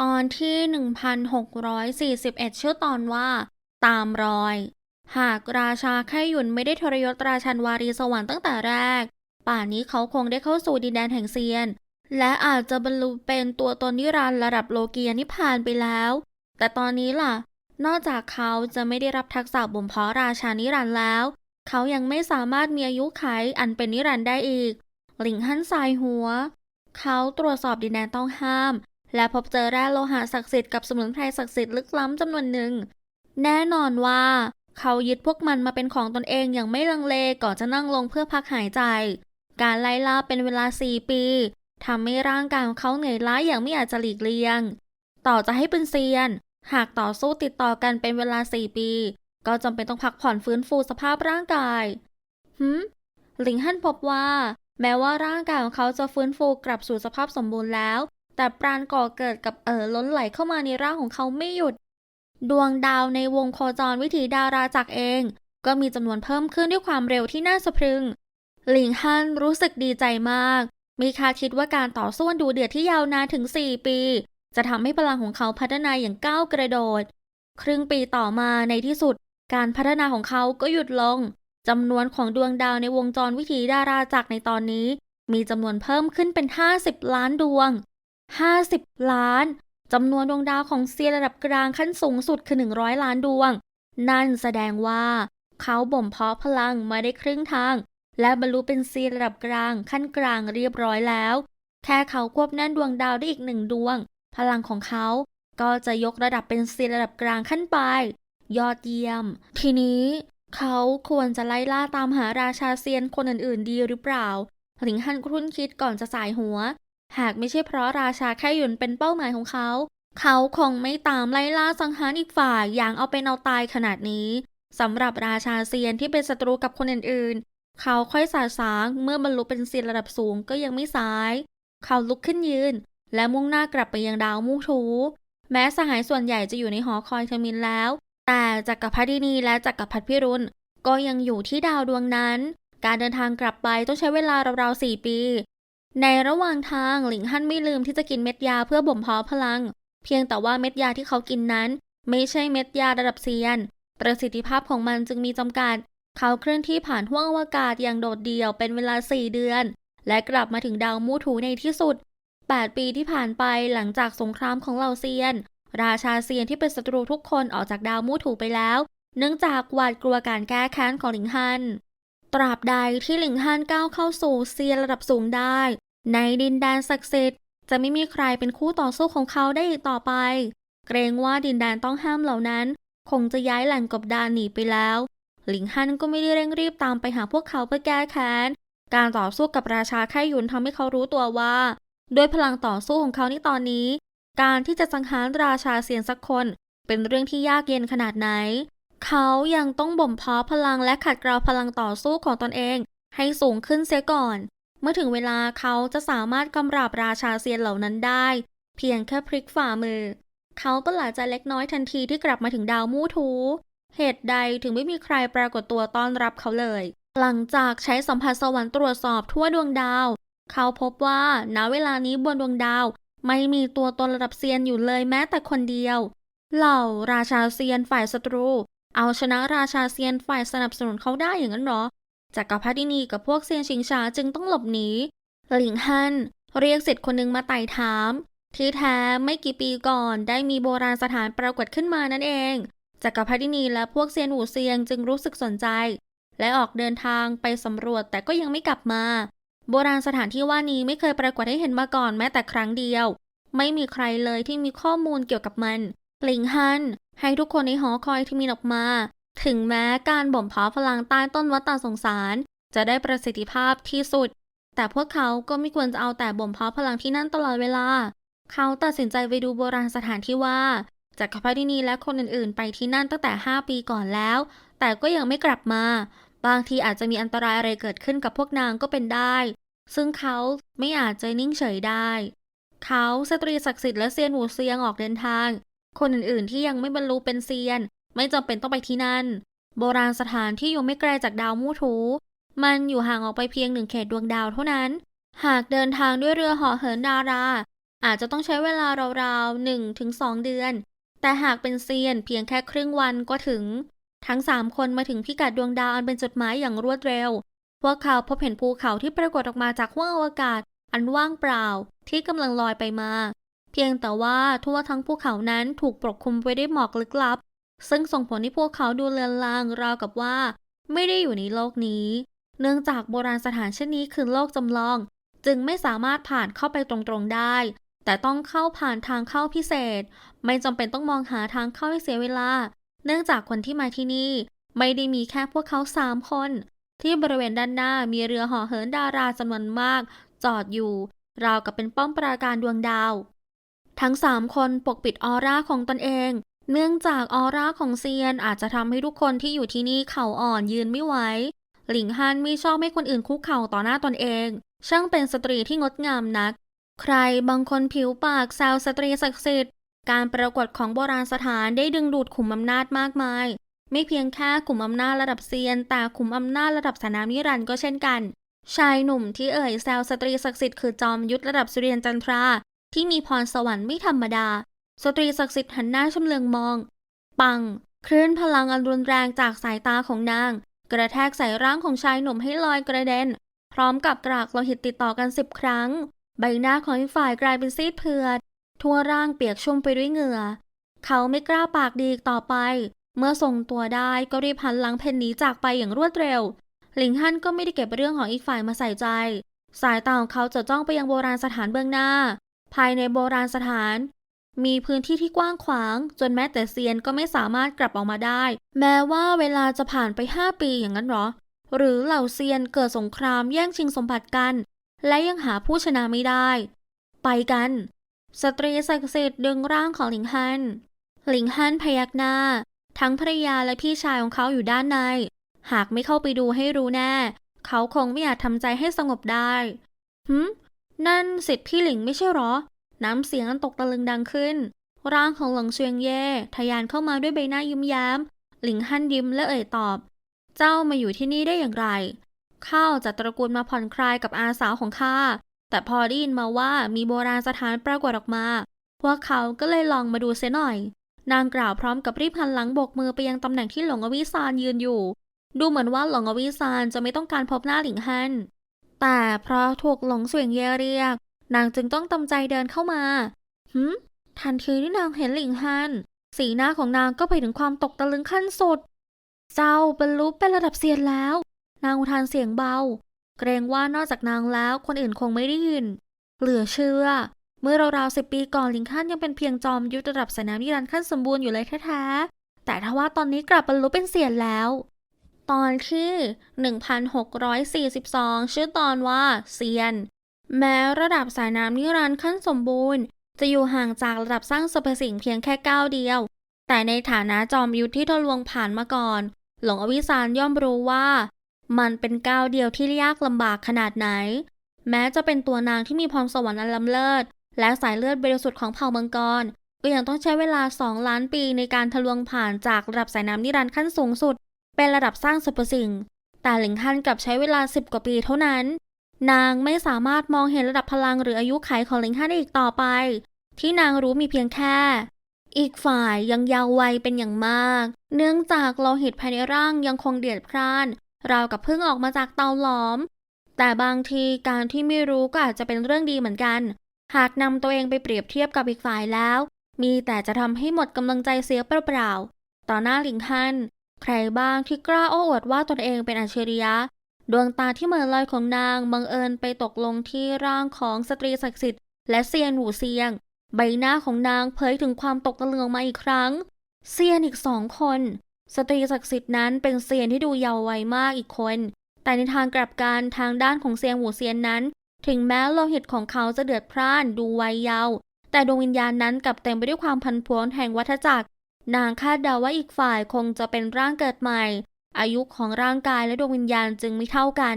ตอนที่ 1641 ชื่อตอนว่า ตามรอย หากราชาแค่หยุนไม่ได้ทรยศราชันวารีสวรรค์ตั้งแต่แรก ป่านนี้เขาคงได้เข้าสู่ดินแดนแห่งเซียน และอาจจะบรรลุเป็นตัวตนนิรันดร์ระดับโลกียนิพพานไปแล้ว แต่ตอนนี้ล่ะ นอกจากเขาจะไม่ได้รับทักษะบ่มเพาะราชานิรันดร์แล้ว เขายังไม่สามารถมีอายุไขอันเป็นนิรันดร์ได้อีก หลิงฮั่นสายหัว เขาตรวจสอบดินแดนต้องห้าม และพบเจอแร่โลหะศักดิ์สิทธิ์กับสมุนไพรศักดิ์สิทธิ์ลึกล้ำจำนวนหนึ่ง แน่นอนว่า เขายึดพวกมันมาเป็นของตนเองอย่างไม่ลังเลก่อนจะนั่งลงเพื่อพักหายใจ การไล่ล่าเป็นเวลา 4 ปีทำให้ร่างกายของเขาเหนื่อยล้าอย่างไม่อาจจะหลีกเลี่ยง ต่อจะให้เป็นเซียน หากต่อสู้ติดต่อกันเป็นเวลา 4 ปี ก็จำเป็นต้องพักผ่อนฟื้นฟูสภาพร่างกายหืมหลิงฮั่นพบว่า แม้ว่าร่างกายของเขาจะฟื้นฟูกลับสู่สภาพสมบูรณ์แล้ว แต่ปราณก่อเกิดกับเอ่อล้นไหลเข้ามาในร่างของเขาไม่หยุด ดวงดาวในวงโคจรวิถีดาราจักรเอง ก็มีจำนวนเพิ่มขึ้นด้วยความเร็วที่น่าสะพรึง หลิงฮั่นรู้สึกดีใจมาก มีคาดคิดว่าการต่อสู้ดูเดือดที่ยาวนานถึง 4 ปี จะทำให้พลังของเขาพัฒนาอย่างก้าวกระโดด ครึ่งปีต่อมาในที่สุด การพัฒนาของเขาก็หยุดลงจำนวนของดวงดาวในวงจรวิถีดาราจักรในตอนนี้ มีจำนวนเพิ่มขึ้นเป็น 50 ล้านดวง 50 ล้านจำนวนดวงดาวของเซียนระดับกลางขั้นสูงสุดคือ 100 ล้านดวง นั่นแสดงว่า เขาบ่มเพาะพลังมาได้ครึ่งทาง และบรรลุเป็นเซียนระดับกลางขั้นกลางเรียบร้อยแล้ว แค่เขาควบแน่นดวงดาวได้อีกหนึ่งดวง พลังของเขาก็จะยกระดับเป็นเซียนระดับกลางขั้นไป ยอดเยี่ยม ทีนี้ เขาควรจะไล่ล่าตามหาราชาเซียนคนอื่นๆ ดีหรือเปล่าหลิงฮันครุ่นคิดก่อนจะสายหัว หากไม่ใช่เพราะราชาแค่หยุนเป็นเป้าหมายของเขา เขาคงไม่ตามไล่ล่าสังหารอีกฝ่ายอย่างเอาเป็นเอาตายขนาดนี้สำหรับราชาเซียนที่เป็นศัตรูกับคนอื่นๆ เขาค่อยสาสางเมื่อบรรลุเป็นเซียนระดับสูงก็ยังไม่สาย เขาลุกขึ้นยืน และมุ่งหน้ากลับไปยังดาวมูทูแม้สหายส่วนใหญ่จะอยู่ในหอคอยเทอร์มินแล้ว แต่จักรพรรดินีและจักรพรรดิพิรุณก็ยังอยู่ที่ดาวดวงนั้น การเดินทางกลับไปต้องใช้เวลาราวๆสี่ปี ในระหว่างทางหลิงฮั่นไม่ลืมที่จะกินเม็ดยาเพื่อบ่มเพาะพลัง เพียงแต่ว่าเม็ดยาที่เขากินนั้น ไม่ใช่เม็ดยาระดับเซียน ประสิทธิภาพของมันจึงมีจำกัด เขาเคลื่อนที่ผ่านห้วงอวกาศอย่างโดดเดี่ยวเป็นเวลา 4 เดือน และกลับมาถึงดาวมูทูในที่สุด 8 ปีที่ผ่านไปหลังจากสงครามของเหล่าเซียน ราชาเซียนที่เป็นศัตรูทุกคนออกจากดาวมูทูไปแล้ว เนื่องจากหวาดกลัวการแก้แค้นของหลิงฮันตราบใดที่หลิงฮันก้าวเข้าสู่เซียนระดับสูงได้ ในดินแดนศักดิ์สิทธิ์จะไม่มีใครเป็นคู่ต่อสู้ของเขาได้อีกต่อไป เกรงว่าดินแดนต้องห้ามเหล่านั้น คงจะย้ายแหล่งกบดานหนีไปแล้ว หลิงฮันก็ไม่ได้เร่งรีบตามไปหาพวกเขาเพื่อแก้แค้น การต่อสู้กับราชาแค่หยุนทำให้เขารู้ตัวว่าด้วยพลังต่อสู้ของเขาในตอนนี้ การที่จะสังหารราชาเซียนสักคน เป็นเรื่องที่ยากเย็นขนาดไหน เขายังต้องบ่มเพาะพลังและขัดเกลาพลังต่อสู้ของตนเอง ให้สูงขึ้นเสียก่อน มื่อถึงเวลาเขาจะสามารถกำราบราชาเซียนเหล่านั้นได้ เพียงแค่พลิกฝ่ามือ เขาประหลาดใจเล็กน้อยทันทีที่กลับมาถึงดาวมู่ทู เหตุใดถึงไม่มีใครปรากฏตัวต้อนรับเขาเลย หลังจากใช้สัมผัสสวรรค์ตรวจสอบทั่วดวงดาว เขาพบว่าณเวลานี้บนดวงดาว ไม่มีตัวตนระดับเซียนอยู่เลยแม้แต่คนเดียว เหล่าราชาเซียนฝ่ายศัตรู เอาชนะราชาเซียนฝ่ายสนับสนุนเขาได้อย่างนั้นหรอ จักรพรรดินีกับพวกเซียนชิงชาจึงต้องหลบหนีหลิงฮันเรียกสิทธิ์คนหนึ่งมาไต่ถาม ที่แท้ไม่กี่ปีก่อนได้มีโบราณสถานปรากฏขึ้นมานั่นเองจักรพรรดินีและพวกเซียนหูเซียงจึงรู้สึกสนใจ และออกเดินทางไปสำรวจแต่ก็ยังไม่กลับมา โบราณสถานที่ว่านี้ไม่เคยปรากฏให้เห็นมาก่อนแม้แต่ครั้งเดียว ไม่มีใครเลยที่มีข้อมูลเกี่ยวกับมันหลิงฮันให้ทุกคนในหอคอยที่มีออกมา ถึงแม้การบ่มเพาะพลังใต้ต้นวัดตาสงสาร จะได้ประสิทธิภาพที่สุด แต่พวกเขาก็ไม่ควรจะเอาแต่บ่มเพาะพลังที่นั่นตลอดเวลา เขาตัดสินใจไปดูโบราณสถานที่ว่าจักรพรรดินีและคนอื่นๆ ไปที่นั่นตั้งแต่ 5 ปีก่อนแล้ว แต่ก็ยังไม่กลับมา บางทีอาจจะมีอันตรายอะไรเกิดขึ้นกับพวกนางก็เป็นได้ ซึ่งเขาไม่อาจจะนิ่งเฉยได้ เขาสตรีศักดิ์สิทธิ์และเซียนหูเซียงออกเดินทาง คนอื่นๆ ที่ยังไม่บรรลุเป็นเซียน ไม่จำเป็นต้องไปที่นั่น โบราณสถานที่อยู่ไม่ไกลจากดาวมูทู มันอยู่ห่างออกไปเพียงหนึ่งเขตดวงดาวเท่านั้น หากเดินทางด้วยเรือเหาะเหินดารา อาจจะต้องใช้เวลาราวๆ1ถึง2เดือน แต่หากเป็นเซียนเพียงแค่ครึ่งวันก็ถึง ทั้ง3คนมาถึงพิกัดดวงดาวอันเป็นจุดหมายอย่างรวดเร็ว พวกเขาพบเห็นภูเขาที่ปรากฏออกมาจากห้วงอวกาศ อันว่างเปล่าที่กำลังลอยไปมา เพียงแต่ว่าทั่วทั้งภูเขานั้นถูกปกคลุมไว้ด้วยหมอกลึกลับ ซึ่งส่งผลให้พวกเขาดูเลือนลางราวกับว่า ไม่ได้อยู่ในโลกนี้ เนื่องจากโบราณสถานเช่นนี้คือโลกจำลอง จึงไม่สามารถผ่านเข้าไปตรงๆได้ แต่ต้องเข้าผ่านทางเข้าพิเศษ ไม่จำเป็นต้องมองหาทางเข้าให้เสียเวลา เนื่องจากคนที่มาที่นี่ ไม่ได้มีแค่พวกเขาสามคน ที่บริเวณด้านหน้ามีเรือห่อเหินดาราจำนวนมาก จอดอยู่ ราวกับเป็นป้อมปราการดวงดาว ทั้งสามคนปกปิดออร่าของตนเอง เนื่องจากออร่าของเซียนอาจจะทำให้ทุกคนที่อยู่ที่นี่เข่าอ่อนยืนไม่ไหว หลิงฮันไม่ชอบให้คนอื่นคุกเข่าต่อหน้าตนเอง ช่างเป็นสตรีที่งดงามนัก ใครบางคนผิวปากแซวสตรีศักดิ์สิทธิ์การประกวดของโบราณสถานได้ดึงดูดขุมอำนาจมากมาย ไม่เพียงแค่ขุมอำนาจระดับเซียน แต่ขุมอำนาจระดับสนามิรันด์ก็เช่นกัน ชายหนุ่มที่เอ่ยแซวสตรีศักดิ์สิทธิ์คือจอมยุทธระดับสุเริยันจันทราที่มีพรสวรรค์ไม่ธรรมดา สตรีศักดิ์สิทธิ์หันหน้าชำเลืองมอง ปัง คลื่นพลังอันรุนแรงจากสายตาของนาง กระแทกใส่ร่างของชายหนุ่มให้ลอยกระเด็น พร้อมกับกรากโลหิตติดต่อกันสิบครั้ง ใบหน้าของอีกฝ่ายกลายเป็นซีดเผือด ทั่วร่างเปียกชุ่มไปด้วยเหงื่อ เขาไม่กล้าปากดีอีกต่อไป เมื่อทรงตัวได้ก็รีบหันหลังเพนหนีจากไปอย่างรวดเร็ว หลิงฮั่นก็ไม่ได้เก็บเรื่องของอีกฝ่ายมาใส่ใจ สายตาของเขาจะจ้องไปยังโบราณสถานเบื้องหน้า ภายในโบราณสถาน มีพื้นที่ที่กว้างขวาง จนแม้แต่เซียนก็ไม่สามารถกลับออกมาได้ แม้ว่าเวลาจะผ่านไป 5 ปีอย่างนั้นหรอ หรือเหล่าเซียนเกิดสงครามแย่งชิงสมบัติกัน และยังหาผู้ชนะไม่ได้ ไปกัน สตรีศักดิ์สิทธิ์ดึงร่างของหลิงฮัน หลิงฮันพยักหน้า ทั้งภรรยาและพี่ชายของเขาอยู่ด้านใน หากไม่เข้าไปดูให้รู้แน่ เขาคงไม่อาจทำใจให้สงบได้หืมนั่นสิทธิ์พี่หลิงไม่ใช่หรอ น้ำเสียงอันตกตะลึงดังขึ้น ร่างของหลงเชียงเย่ทะยานเข้ามาด้วยใบหน้ายิ้มแย้ม หลิงฮั่นยิ้มและเอ่ยตอบ เจ้ามาอยู่ที่นี่ได้อย่างไร ข้าจากตระกูลมาผ่อนคลายกับอาสาวของข้า แต่พอได้ยินมาว่ามีโบราณสถานปรากฏออกมาพวกเขาก็เลยลองมาดูเสียหน่อย นางกล่าวพร้อมกับรีบหันหลังโบกมือไปยังตำแหน่งที่หลงอวิซานยืนอยู่ ดูเหมือนว่าหลงอวิซานจะไม่ต้องการพบหน้าหลิงฮั่นแต่เพราะถูกหลงเสวียงเย่เรียก นางจึงต้องตำใจเดินเข้ามาหืมทันทีที่นางเห็นหลิงฮัน สีหน้าของนางก็ไปถึงความตกตะลึงขั้นสุด เจ้าบรรลุเป็นระดับเซียนแล้ว นางอุทานเสียงเบา เกรงว่านอกจากนางแล้วคนอื่นคงไม่ได้ยิน เหลือเชื่อ เมื่อราวๆสิบปีก่อนหลิงฮันยังเป็นเพียงจอมยุทธระดับสนามนิรันดร์ขั้นสมบูรณ์อยู่เลยแท้ๆ แต่ถ้าว่าตอนนี้กลับบรรลุเป็นเซียนแล้ว ตอนที่ 1642 ชื่อตอนว่าเซียน แม้ระดับสายน้ำนิรันดร์ขั้นสมบูรณ์ จะอยู่ห่างจากระดับสร้างสรรพสิ่งเพียงแค่ก้าวเดียว แต่ในฐานะจอมยุทธที่ทะลวงผ่านมาก่อน หลงอวิสานย่อมรู้ว่า มันเป็นก้าวเดียวที่ยากลำบากขนาดไหน แม้จะเป็นตัวนางที่มีพรสวรรค์อันล้ำเลิศ และสายเลือดบริสุทธิ์ของเผ่ามังกร ก็ยังต้องใช้เวลา 2 ล้านปีในการทะลวงผ่านจากระดับสายน้ำนิรันดร์ขั้นสูงสุด เป็นระดับสร้างสรรพสิ่ง แต่หลิงฮันกลับใช้เวลา 10 กว่าปีเท่านั้น นางไม่สามารถมองเห็นระดับพลังหรืออายุไขของหลิงฮันได้อีกต่อไป ที่นางรู้มีเพียงแค่ อีกฝ่ายยังยาววัยเป็นอย่างมาก เนื่องจากโลหิตภายในร่างยังคงเดือดพร่าน ราวกับเพิ่งออกมาจากเตาหลอม แต่บางทีการที่ไม่รู้ก็อาจจะเป็นเรื่องดีเหมือนกัน หากนำตัวเองไปเปรียบเทียบกับอีกฝ่ายแล้ว มีแต่จะทำให้หมดกำลังใจเสียเปล่าๆต่อหน้าหลิงฮันใครบ้างที่กล้าโอ้อวดว่าตนเองเป็นอัจฉริยะ ดวงตาที่เหมือนลอยของนางบังเอิญไปตกลงที่ร่างของสตรีศักดิ์สิทธิ์และเซียนหูเซียง ใบหน้าของนางเผยถึงความตกตะลึงออกมาอีกครั้ง เซียนอีกสองคน สตรีศักดิ์สิทธิ์นั้นเป็นเซียนที่ดูเยาว์วัยมากอีกคน แต่ในทางกลับกันทางด้านของเซียนหูเซียนนั้น ถึงแม้โลหิตของเขาจะเดือดพร่านดูวัยเยาว์แต่ดวงวิญญาณนั้นกลับเต็มไปด้วยความพันพวนแห่งวัฏจักร นางคาดเดาว่าอีกฝ่ายคงจะเป็นร่างเกิดใหม่ อายุของร่างกายและดวงวิญญาณจึงไม่เท่ากัน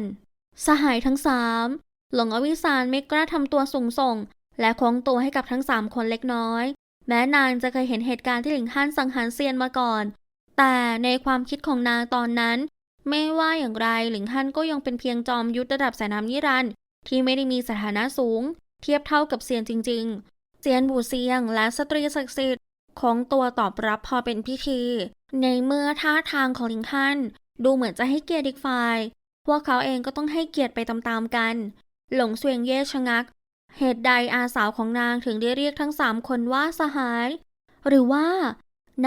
สหายทั้งสามหลงอวิสานไม่กล้าทำตัวสูงส่ง และโค้งตัวให้กับทั้งสามคนเล็กน้อย แม้นางจะเคยเห็นเหตุการณ์ที่หลิงฮั่นสังหารเซียนมาก่อน แต่ในความคิดของนางตอนนั้น ไม่ว่าอย่างไรหลิงฮั่นก็ยังเป็นเพียงจอมยุทธระดับสายน้ำนิรันดร์ที่ไม่ได้มีสถานะสูง เทียบเท่ากับเซียนจริง ๆ เซียนบูเซียงและสตรีศักดิ์สิทธิ์ของตัวตอบรับพอเป็นพิธี ในเมื่อท่าทางของลิงฮันดูเหมือนจะให้เกียรติอีกฝ่าย พวกเขาเองก็ต้องให้เกียรติไปตามๆกัน หลงเสวียงเย่ชะงัก เหตุใดอาสาวของนางถึงได้เรียกทั้งสามคนว่าสหาย หรือว่า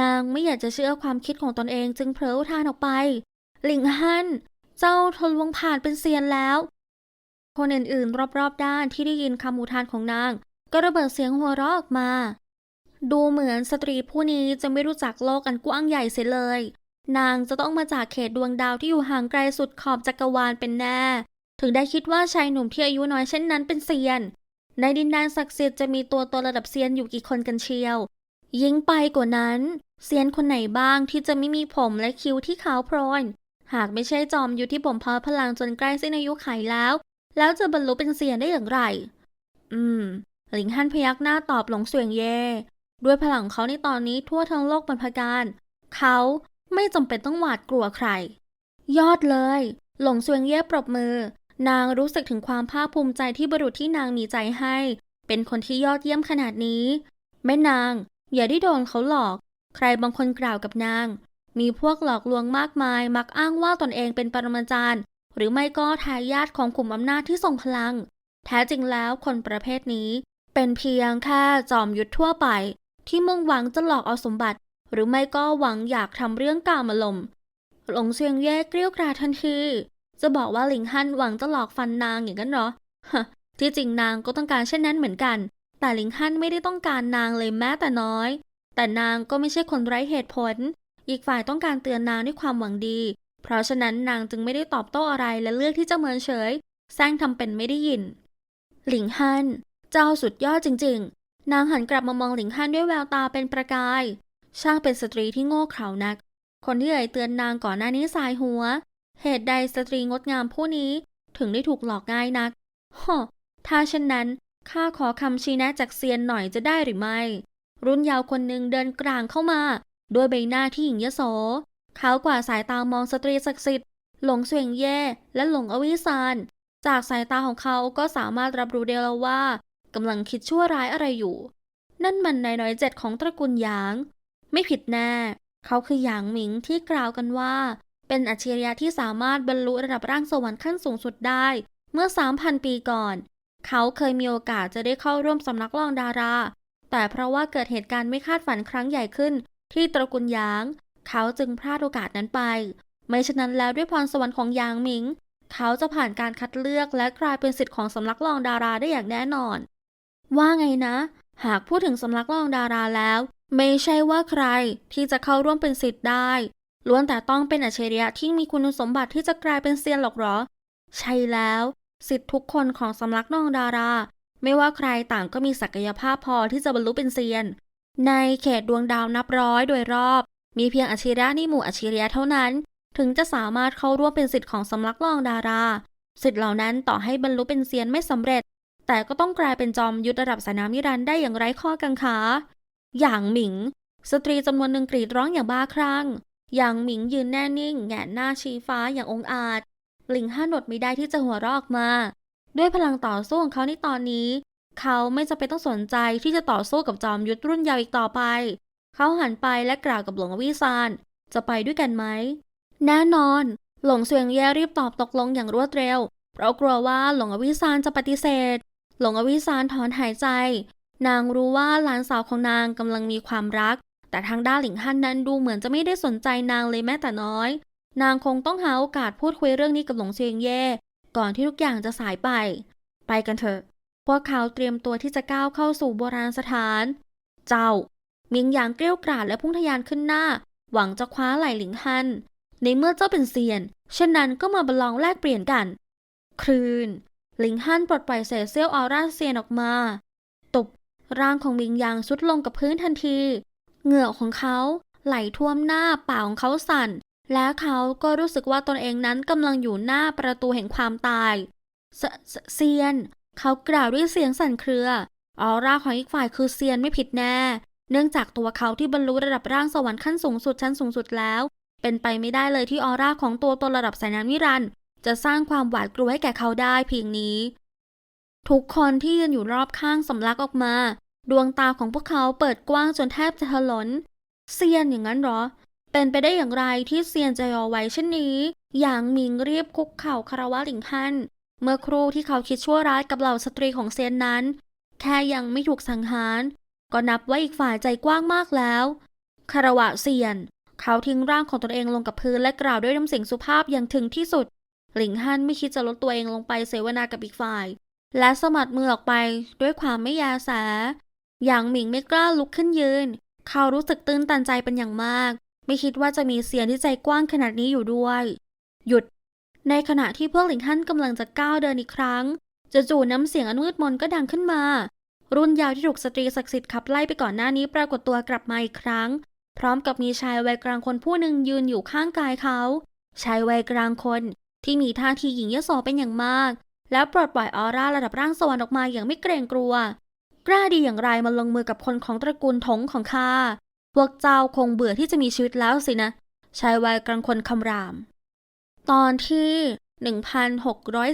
นางไม่อยากจะเชื่อความคิดของตนเองจึงเผลออุทานออกไป หลิงฮันเจ้าทนลวงผ่านเป็นเซียนแล้ว คนอื่นๆ รอบๆ ด้านที่ได้ยินคำอุทานของนาง ก็ระเบิดเสียงหัวเราะออกมา ดูเหมือนสตรีผู้นี้จะไม่รู้จักโลกอันกว้างใหญ่เสียเลย นางจะต้องมาจากเขตดวงดาวที่อยู่ห่างไกลสุดขอบจักรวาลเป็นแน่ ถึงได้คิดว่าชายหนุ่มที่อายุน้อยเช่นนั้นเป็นเซียน ในดินแดนศักดิ์สิทธิ์จะมีตัวตัวระดับเซียนอยู่กี่คนกันเชียว ยิ่งไปกว่านั้น เซียนคนไหนบ้างที่จะไม่มีผมและคิ้วที่ขาวโพลนหากไม่ใช่จอมอยุทธที่ผมเพาพลังจนใกล้สิ้นอายุไขแล้ว แล้วจะบรรลุเป็นเซียนได้อย่างไร อืม หลิงฮั่นพยักหน้าตอบหลงเสวียงเย่ ด้วยพลังเขาในตอนนี้ทั่วทั้งโลกบรรพการเขาไม่จำเป็นต้องหวาดกลัวใคร ยอดเลย หลงเสวียงเย่ปรบมือ นางรู้สึกถึงความภาคภูมิใจที่บุรุษที่นางมีใจให้ เป็นคนที่ยอดเยี่ยมขนาดนี้ แม่นาง อย่าได้โดนเขาหลอก ใครบางคนกล่าวกับนาง มีพวกหลอกลวงมากมาย มักอ้างว่าตนเองเป็นปรมาจารย์ หรือไม่ก็ทายาทของกลุ่มอำนาจที่ทรงพลัง แท้จริงแล้วคนประเภทนี้ เป็นเพียงแค่จอมยุทธทั่วไป ที่มุ่งหวังจะหลอกเอาสมบัติ หรือไม่ก็หวังอยากทำเรื่องกามลมหลงเซียงเย่เกลี้ยกราดทันทีจะบอกว่าหลิงฮั่นหวังจะหลอกฟันนางอย่างนั้นเหรอฮะที่จริงนางก็ต้องการเช่นนั้นเหมือนกัน แต่หลิงฮั่นไม่ได้ต้องการนางเลยแม้แต่น้อย แต่นางก็ไม่ใช่คนไร้เหตุผล อีกฝ่ายต้องการเตือนนางด้วยความหวังดี เพราะฉะนั้นนางจึงไม่ได้ตอบโต้อะไรและเลือกที่จะเมินเฉยแซงทำเป็นไม่ได้ยิน หลิงฮั่นเจ้าสุดยอดจริงๆ นางหันกลับมามองหลิงฮั่นด้วยแววตาเป็นประกาย ช่างเป็นสตรีที่โง่เขลานัก คนที่เอ่ยเตือนนางก่อนหน้านี้สายหัว เหตุใดสตรีงดงามผู้นี้ถึงได้ถูกหลอกง่ายนักฮะถ้าเช่นนั้นข้าขอคำชี้แนะจากเซียนหน่อยจะได้หรือไม่ รุ่นยาวคนหนึ่งเดินกลางเข้ามา ด้วยใบหน้าที่หญิงยโส เขากว่าสายตามองสตรีศักดิ์สิทธิ์หลงเสวียงเย่และหลงอวิสานจากสายตาของเขาก็สามารถรับรู้ได้แล้วว่า กำลังคิดชั่วร้ายอะไรอยู่ นั่นมันนายน้อยเจ็ดของตระกูลหยาง ไม่ผิดแน่ เขาคือหยางหมิงที่กล่าวกันว่า เป็นอัจฉริยะที่สามารถบรรลุระดับร่างสวรรค์ขั้นสูงสุดได้ เมื่อ 3,000 ปีก่อน เขาเคยมีโอกาสจะได้เข้าร่วมสำนักลองดารา แต่เพราะว่าเกิดเหตุการณ์ไม่คาดฝันครั้งใหญ่ขึ้น ที่ตระกูลหยาง เขาจึงพลาดโอกาสนั้นไป ไม่ฉะนั้นแล้วด้วยพรสวรรค์ของหยางหมิงเขาจะผ่านการคัดเลือกและกลายเป็นสิทธิ์ของสำนักลองดาราได้อย่างแน่นอน ว่าไงนะ หากพูดถึงสำนักลองดาราแล้ว ไม่ใช่ว่าใครที่จะเข้าร่วมเป็นสิทธิ์ได้ ล้วนแต่ต้องเป็นอัจฉริยะที่มีคุณสมบัติที่จะกลายเป็นเซียนหรอกหรอ ใช่แล้ว สิทธิ์ทุกคนของสำนักนองดารา ไม่ว่าใครต่างก็มีศักยภาพพอที่จะบรรลุเป็นเซียน ในเขตดวงดาวนับร้อยโดยรอบ มีเพียงอัจฉริยะในหมู่อัจฉริยะเท่านั้น ถึงจะสามารถเข้าร่วมเป็นสิทธิ์ของสำนักลองดาราสิทธิ์เหล่านั้นต่อให้บรรลุเป็นเซียนไม่สำเร็จ แต่ก็ต้องกลายเป็นจอมยุทธระดับสนามนิรันดร์ได้อย่างไร้ข้อกังขา อย่างหมิง สตรีจำนวนหนึ่งกรีดร้องอย่างบ้าคลั่ง อย่างหมิงยืนแน่นิ่ง แงนหน้าชี้ฟ้าอย่างองอาจ หลิงห้าหนดไม่ได้ที่จะหัวเราะออกมา ด้วยพลังต่อสู้ของเขาในตอนนี้ เขาไม่จำเป็นต้องสนใจที่จะต่อสู้กับจอมยุทธรุ่นยาวอีกต่อไป เขาหันไปและกล่าวกับหลวงอวิซานจะไปด้วยกันไหม แน่นอน หลงเสวียงแย่รีบตอบตกลงอย่างรวดเร็ว เพราะกลัวว่าหลงอวิซานจะปฏิเสธ หลงอวิซานถอนหายใจ นางรู้ว่าหลานสาวของนางกำลังมีความรัก แต่ทางด้านหลิงฮั่นนั้นดูเหมือนจะไม่ได้สนใจนางเลยแม้แต่น้อย นางคงต้องหาโอกาสพูดคุยเรื่องนี้กับหลงเซียงเย่ก่อนที่ทุกอย่างจะสายไป ไปกันเถอะ พวกเขาเตรียมตัวที่จะก้าวเข้าสู่โบราณสถาน เจ้าเมียงหยางเกลี้ยวกราดและพุ่งทะยานขึ้นหน้า หวังจะคว้าไหล่หลิงฮั่นในเมื่อเจ้าเป็นเซียนเช่นนั้นก็มาประลองแลกเปลี่ยนกัน คลืน หลิงฮั่นปลดปล่อยเศษเสี้ยวออร่าเซียนออกมา ตบร่างของมิงยางสุดลงกับพื้นทันที เหงื่อของเขาไหลท่วมหน้าปากของเขาสั่น และเขาก็รู้สึกว่าตนเองนั้นกำลังอยู่หน้าประตูแห่งความตายเเซียน เขากล่าวด้วยเสียงสั่นเครือ ออร่าของอีกฝ่ายคือเซียนไม่ผิดแน่ เนื่องจากตัวเขาที่บรรลุระดับร่างสวรรค์ขั้นสูงสุดชั้นสูงสุดแล้ว เป็นไปไม่ได้เลยที่ออร่าของตัวตนระดับสายน้ำนิรันด์ จะสร้างความหวาดกลัวให้แก่เขาได้เพียงนี้ ทุกคนที่ยืนอยู่รอบข้างสำลักออกมา ดวงตาของพวกเขาเปิดกว้างจนแทบจะถลนเซียนอย่างนั้นหรอ เป็นไปได้อย่างไรที่เซียนจะยอไหวเช่นนี้หยางมิงรีบคุกเข่าคารวะหลิงฮั่นเมื่อครูที่เขาคิดชั่วร้ายกับเหล่าสตรีของเซียนนั้น แค่ยังไม่ถูกสังหาร ก็นับว่าอีกฝ่ายใจกว้างมากแล้วคารวะเซียน เขาทิ้งร่างของตนเองลงกับพื้นและกล่าวด้วยน้ำเสียงสุภาพอย่างถึงที่สุด หลิงฮั่นไม่คิดจะลดตัวเองลงไปเสวนากับอีกฝ่าย และสะบัดมือออกไปด้วยความไม่ยาแสหยางหมิงไม่กล้าลุกขึ้นยืน เขารู้สึกตื้นตันใจเป็นอย่างมาก ไม่คิดว่าจะมีเสียงที่ใจกว้างขนาดนี้อยู่ด้วย หยุด ในขณะที่พวกหลิงฮั่นกำลังจะก้าวเดินอีกครั้งจู่ๆน้ำเสียงอันมืดมนก็ดังขึ้นมา รุ่นยาวที่ถูกสตรีศักดิ์สิทธิ์ขับไล่ไปก่อนหน้านี้ปรากฏตัวกลับมาอีกครั้ง พร้อมกับมีชายวัยกลางคนผู้หนึ่งยืนอยู่ข้างกายเขา ชายวัยกลางคน ที่มีท่าทีหญิงยโสเป็นอย่างมาก แล้วปลดปล่อยออร่าระดับร่างสวรรค์ออกมาอย่างไม่เกรงกลัว กล้าดีอย่างไรมาลงมือกับคนของตระกูลถงของข้าพวกเจ้าคงเบื่อที่จะมีชีวิตแล้วสินะชายวัยกลางคนคำราม ตอนที่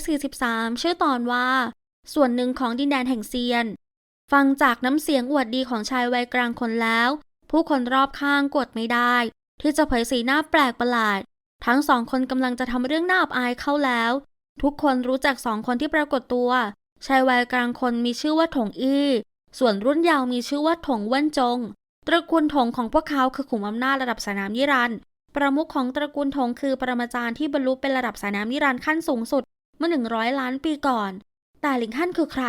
1643 ชื่อตอนว่า ส่วนหนึ่งของดินแดนแห่งเซียน ฟังจากน้ำเสียงอวดดีของชายวัยกลางคนแล้ว ผู้คนรอบข้างกดไม่ได้ ที่จะเผยสีหน้าแปลกประหลาด ทั้งสองคนกำลังจะทำเรื่องน่าอับอายเข้าแล้ว ทุกคนรู้จักสองคนที่ปรากฏตัวชายวัยกลางคนมีชื่อว่าถงอี้ ส่วนรุ่นยาวมีชื่อว่าถงเว่นจง ตระกูลถงของพวกเขาคือขุมอำนาจระดับสนามนิรันดร์ประมุขของตระกูลถงคือปรมาจารย์ที่บรรลุเป็นระดับสนามนิรันดร์ขั้นสูงสุดเมื่อหนึ่งร้อยล้านปีก่อน แต่หลิงฮั่นคือใคร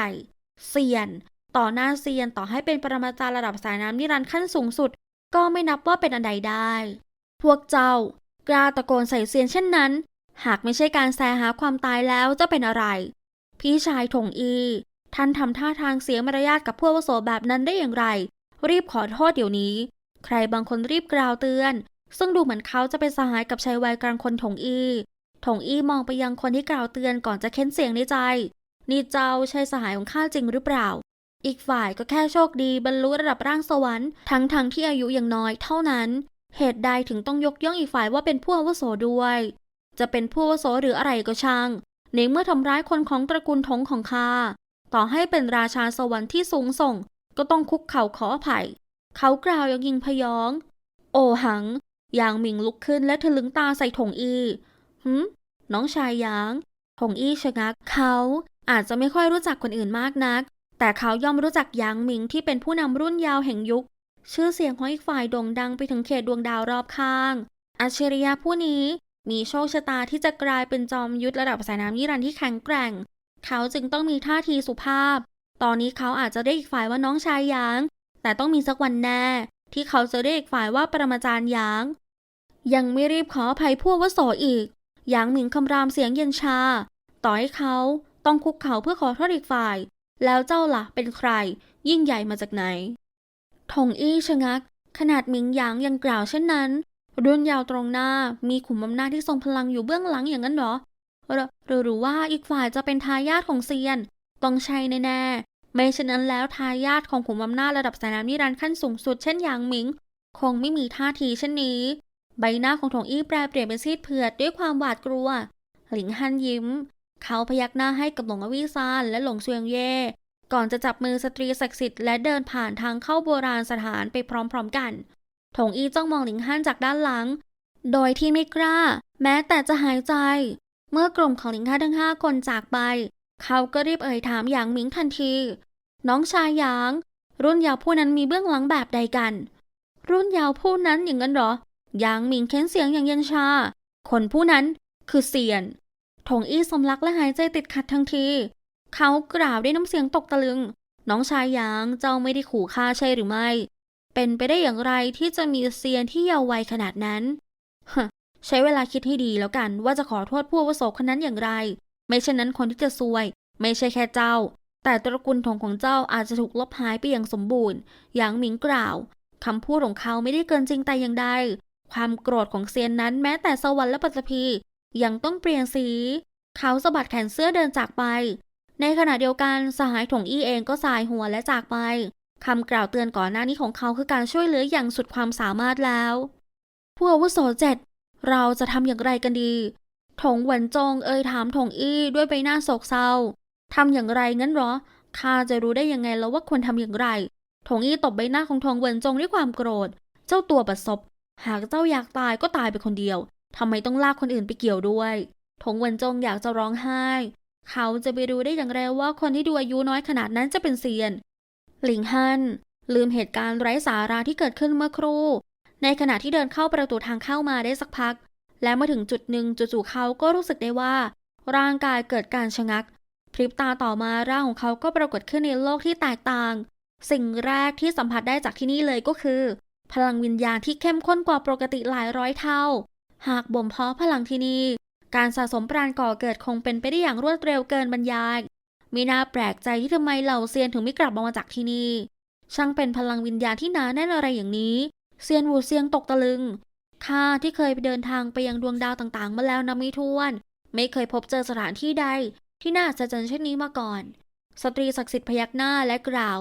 เซียน ต่อหน้าเซียนต่อให้เป็นปรมาจารย์ระดับสายน้ำนิรันดร์ขั้นสูงสุด ก็ไม่นับว่าเป็นอันใดได้ พวกเจ้า กล้าตะโกนใส่เซียนเช่นนั้น หากไม่ใช่การแสหาความตายแล้วจะเป็นอะไร พี่ชายถงอี ท่านทำท่าทางเสียมารยาทกับพวกวโสแบบนั้นได้อย่างไร รีบขอโทษเดี๋ยวนี้ ใครบางคนรีบกล่าวเตือน ซึ่งดูเหมือนเขาจะเป็นสหายกับชายวัยกลางคนถงอีถงอีมองไปยังคนที่กล่าวเตือนก่อนจะเค้นเสียงในใจ นี่เจ้าใช่สหายของข้าจริงหรือเปล่า อีกฝ่ายก็แค่โชคดีบรรลุระดับร่างสวรรค์ทั้งทงที่อายุยังน้อยเท่านั้น เหตุใดถึงต้องยกย่องอีกฝ่ายว่าเป็นผู้อาวุโสด้วย จะเป็นผู้อาวุโสหรืออะไรก็ช่าง ในเมื่อทำร้ายคนของตระกูลทงของข้า ต่อให้เป็นราชาสวรรค์ที่สูงส่ง ก็ต้องคุกเข่าขออภัย เขากล่าวอย่างยิงพยอง โอหัง ยางหมิงลุกขึ้นและทะลึงตาใส่ถงอีหืมน้องชายยางถงอี้ชะงัก เขาอาจจะไม่ค่อยรู้จักคนอื่นมากนัก แต่เขาย่อมรู้จักยางหมิงที่เป็นผู้นำรุ่นยาวแห่งยุค ชื่อเสียงของอีกฝ่ายโด่งดังไปถึงเขตดวงดาวรอบข้าง อัจฉริยะผู้นี้มีโชคชะตาที่จะกลายเป็นจอมยุทธระดับสายน้ำนิรันที่แข็งแกร่ง เขาจึงต้องมีท่าทีสุภาพ ตอนนี้เขาอาจจะเรียกอีกฝ่ายว่าน้องชายหยาง แต่ต้องมีสักวันแน่ ที่เขาจะเรียกอีกฝ่ายว่าปรมาจารย์หยาง ยังไม่รีบขออภัยผู้อาวุโสอีก หยางหมิงคำรามเสียงเย็นชา ต่อให้เขาต้องคุกเข่าเพื่อขอโทษอีกฝ่าย แล้วเจ้าล่ะเป็นใคร ยิ่งใหญ่มาจากไหน ถงอี้ชะงัก ขนาดหมิงหยางยังกล่าวเช่นนั้น รุ่นยาวตรงหน้ามีขุมอำนาจที่ทรงพลังอยู่เบื้องหลังอย่างนั้นหรอหรือหรือหรือว่าอีกฝ่ายจะเป็นทายาทของเซียน ต้องใช่แน่ๆไม่เช่นนั้นแล้วทายาทของขุมอำนาจระดับสายน้ำนิรันดร์ขั้นสูงสุดเช่นหยางหมิง คงไม่มีท่าทีเช่นนี้ ใบหน้าของถงอี้แปรเปลี่ยนเป็นซีดเผือดด้วยความหวาดกลัว หลิงฮันยิ้ม เขาพยักหน้าให้กับหลงอวิซานและหลงเซียงเย่ ก่อนจะจับมือสตรีศักดิ์สิทธิ์และเดินผ่านทางเข้าโบราณสถานไปพร้อมๆกันถงอีจ้องมองหลิงฮั่นจากด้านหลัง โดยที่ไม่กล้า แม้แต่จะหายใจ เมื่อกลุ่มของหลิงฮั่นทั้งห้าคนจากไป เขาก็รีบเอ่ยถามหยางหมิงทันที น้องชายหยาง รุ่นยาวผู้นั้นมีเบื้องหลังแบบใดกัน รุ่นยาวผู้นั้นอย่างนั้นเหรอหยางหมิงเค้นเสียงอย่างเย็นชา คนผู้นั้นคือเซียนถงอี้สำลักและหายใจติดขัดทันที เขากล่าวด้วยน้ำเสียงตกตะลึง น้องชายยางเจ้าไม่ได้ขู่ฆ่าใช่หรือไม่ เป็นไปได้อย่างไรที่จะมีเซียนที่เยาว์วัยขนาดนั้นฮใช้เวลาคิดให้ดีแล้วกันว่าจะขอโทษผู้วุโสคนนั้นอย่างไร ไม่เช่นนั้นคนที่จะซวย ไม่ใช่แค่เจ้า แต่ตระกูลถงของเจ้าอาจจะถูกลบหายไปอย่างสมบูรณ์ หยางหมิงกล่าวคำพูดของเขาไม่ได้เกินจริงแต่อย่างใด ความโกรธของเซียนนั้นแม้แต่สวรรค์และปัตภียังต้องเปลี่ยนสี เขาสะบัดแขนเสื้อเดินจากไป ในขณะเดียวกันสหายถงอี้เองก็สายหัวและจากไปคำกล่าวเตือนก่อนหน้านี้ของเขาคือการช่วยเหลืออย่างสุดความสามารถแล้วผู้อาวุโสเจ็ดเราจะทำอย่างไรกันดี ถงหวนจงเอ่ยถามถงอี้ด้วยใบหน้าโศกเศร้าทำอย่างไรงั้นหรอข้าจะรู้ได้ยังไงแล้วว่าควรทำอย่างไร ถงอี้ตบใบหน้าของทงเวินจงด้วยความโกรธ เจ้าตัวประสบหากเจ้าอยากตายก็ตายไปคนเดียวทำไมต้องลากคนอื่นไปเกี่ยวด้วย ถงเวินจงอยากจะร้องไห้ เขาจะไปรู้ได้อย่างไรว่าคนที่ดูอายุน้อยขนาดนั้นจะเป็นเซียน หลิงฮันลืมเหตุการณ์ไร้สาระที่เกิดขึ้นเมื่อครู่ ในขณะที่เดินเข้าประตูทางเข้ามาได้สักพัก และเมื่อถึงจุดหนึ่งจู่ๆเขาก็รู้สึกได้ว่า ร่างกายเกิดการชะงัก พริบตาต่อมาร่างของเขาก็ปรากฏขึ้นในโลกที่แตกต่าง สิ่งแรกที่สัมผัสได้จากที่นี่เลยก็คือ พลังวิญญาณที่เข้มข้นกว่าปกติหลายร้อยเท่า หากบ่มเพาะพลังที่นี่ การสะสมปราณก่อเกิดคงเป็นไปได้อย่างรวดเร็วเกินบรรยาย มีน่าแปลกใจที่ทำไมเหล่าเซียนถึงไม่กลับมาจากที่นี่ ช่างเป็นพลังวิญญาณที่หนาแน่นอะไรอย่างนี้ เซียนหูเซียงตกตะลึง ข้าที่เคยไปเดินทางไปยังดวงดาวต่างๆ มาแล้วนับไม่ถ้วน ไม่เคยพบเจอสถานที่ใด ที่น่าจะจันเช่นนี้มาก่อน สตรีศักดิ์สิทธิ์พยักหน้าและกล่าว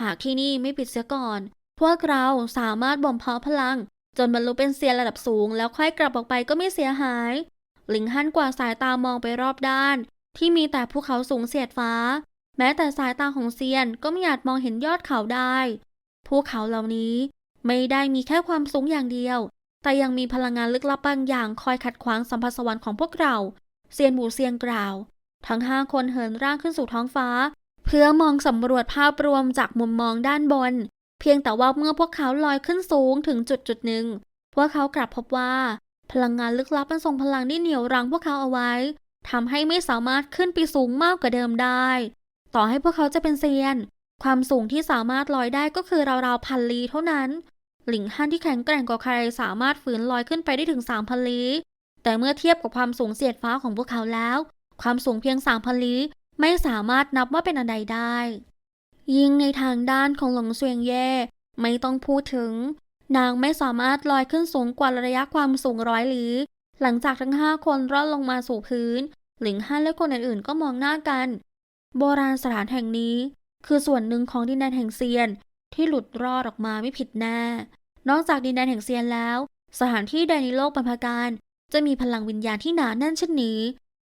หากที่นี่ไม่ปิดเสียก่อน พวกเราสามารถบ่มเพาะพลัง จนบรรลุเป็นเซียนระดับสูง แล้วค่อยกลับออกไปก็ไม่เสียหาย หลิงฮั่นกว่าดสายตามองไปรอบด้าน ที่มีแต่ภูเขาสูงเสียดฟ้า แม้แต่สายตาของเซียนก็ไม่อาจมองเห็นยอดเขาได้ภูเขาเหล่านี้ไม่ได้มีแค่ความสูงอย่างเดียว แต่ยังมีพลังงานลึกลับบางอย่างคอยขัดขวางสัมผัสสวรรค์ของพวกเรา เซียนหมูเซียงกล่าว ทั้งห้าคนเหินร่างขึ้นสู่ท้องฟ้า เพื่อมองสำรวจภาพรวมจากมุมมองด้านบน เพียงแต่ว่าเมื่อพวกเขาลอยขึ้นสูงถึงจุดจุดหนึ่ง พวกเขากลับพบว่า พลังงานลึกลับมันทรงพลังที่เหนี่ยวรั้งพวกเขาเอาไว้ทำให้ไม่สามารถขึ้นไปสูงมากกว่าเดิมได้ ต่อให้พวกเขาจะเป็นเซียน ความสูงที่สามารถลอยได้ก็คือราวๆพันลี้เท่านั้น หลิงฮั่นที่แข็งแกร่งกว่าใครสามารถฝืนลอยขึ้นไปได้ถึงสามพันลี้แต่เมื่อเทียบกับความสูงเสียดฟ้าของพวกเขาแล้ว ความสูงเพียงสามพันลี้ไม่สามารถนับว่าเป็นอันใดได้ ยิ่งในทางด้านของหลงเสวียงเย่ไม่ต้องพูดถึง นางไม่สามารถลอยขึ้นสูงกว่าระยะความสูงร้อยลี้หลังจากทั้งห้าคนร่อนลงมาสู่พื้น หลิงฮั่นและคนอื่นๆก็มองหน้ากัน โบราณสถานแห่งนี้ คือส่วนหนึ่งของดินแดนแห่งเซียน ที่หลุดรอดออกมาไม่ผิดแน่ นอกจากดินแดนแห่งเซียนแล้ว สถานที่ใดในโลกบรรพการ จะมีพลังวิญญาณที่หนาแน่นเช่นนี้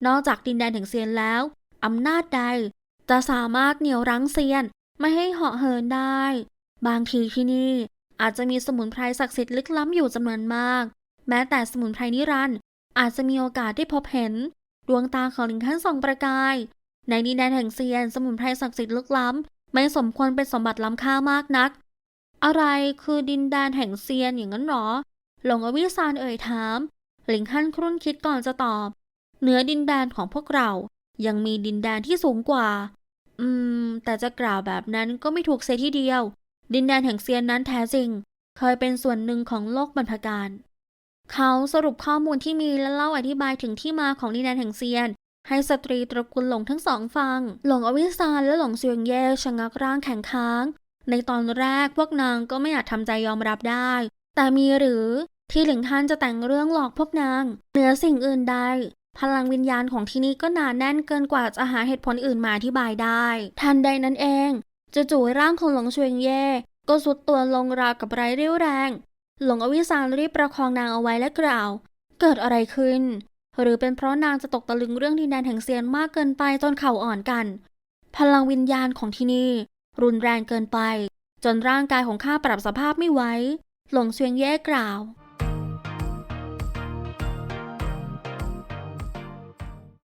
นอกจากดินแดนแห่งเซียนแล้วอำนาจใด จะสามารถเหนี่ยวรั้งเซียนไม่ให้เหาะเหินได้ บางทีที่นี่ อาจจะมีสมุนไพรศักดิ์สิทธิ์ลึกล้ำอยู่จำนวนมาก แม้แต่สมุนไพรนิรันด์อาจจะมีโอกาสได้พบเห็น ดวงตาของหลิงท่านส่องประกาย ในดินแดนแห่งเซียน สมุนไพรศักดิ์สิทธิ์ลึกล้ำไม่สมควรเป็นสมบัติล้ำค่ามากนัก อะไรคือดินแดนแห่งเซียนอย่างนั้นหรอ หลงอวิซานเอ่ยถามหลิงฮั่นครุ่นคิดก่อนจะตอบ เหนือดินแดนของพวกเรา ยังมีดินแดนที่สูงกว่า อืม แต่จะกล่าวแบบนั้นก็ไม่ถูกเสียทีเดียว ดินแดนแห่งเซียนนั้นแท้จริง เคยเป็นส่วนหนึ่งของโลกบรรพการ เขาสรุปข้อมูลที่มีและเล่าอธิบายถึงที่มาของดินแดนแห่งเซียน ให้สตรีตระกูลหลงทั้งสองฟัง หลงอวิซานและหลงเซียงเย่ชะงักร่างแข็งค้าง ในตอนแรกพวกนางก็ไม่อาจทำใจยอมรับได้ แต่มีหรือที่หลิงฮันจะแต่งเรื่องหลอกพวกนาง เหนือสิ่งอื่นใดพลังวิญญาณของที่นี่ก็หนาแน่นเกินกว่าจะหาเหตุผลอื่นมาอธิบายได้ ทันใดนั้นเอง จู่ๆร่างของหลงเชวงเย่ก็สุดตัวลงราวกับไร้เรี่ยวแรง หลงอวิสานรีบประคองนางเอาไว้และกล่าว เกิดอะไรขึ้น หรือเป็นเพราะนางจะตกตะลึงเรื่องดินแดนแห่งเซียนมากเกินไปจนเข่าอ่อนกัน พลังวิญญาณของที่นี่ รุนแรงเกินไป จนร่างกายของข้าปรับสภาพไม่ไหวหลงเชวงเย่กล่าว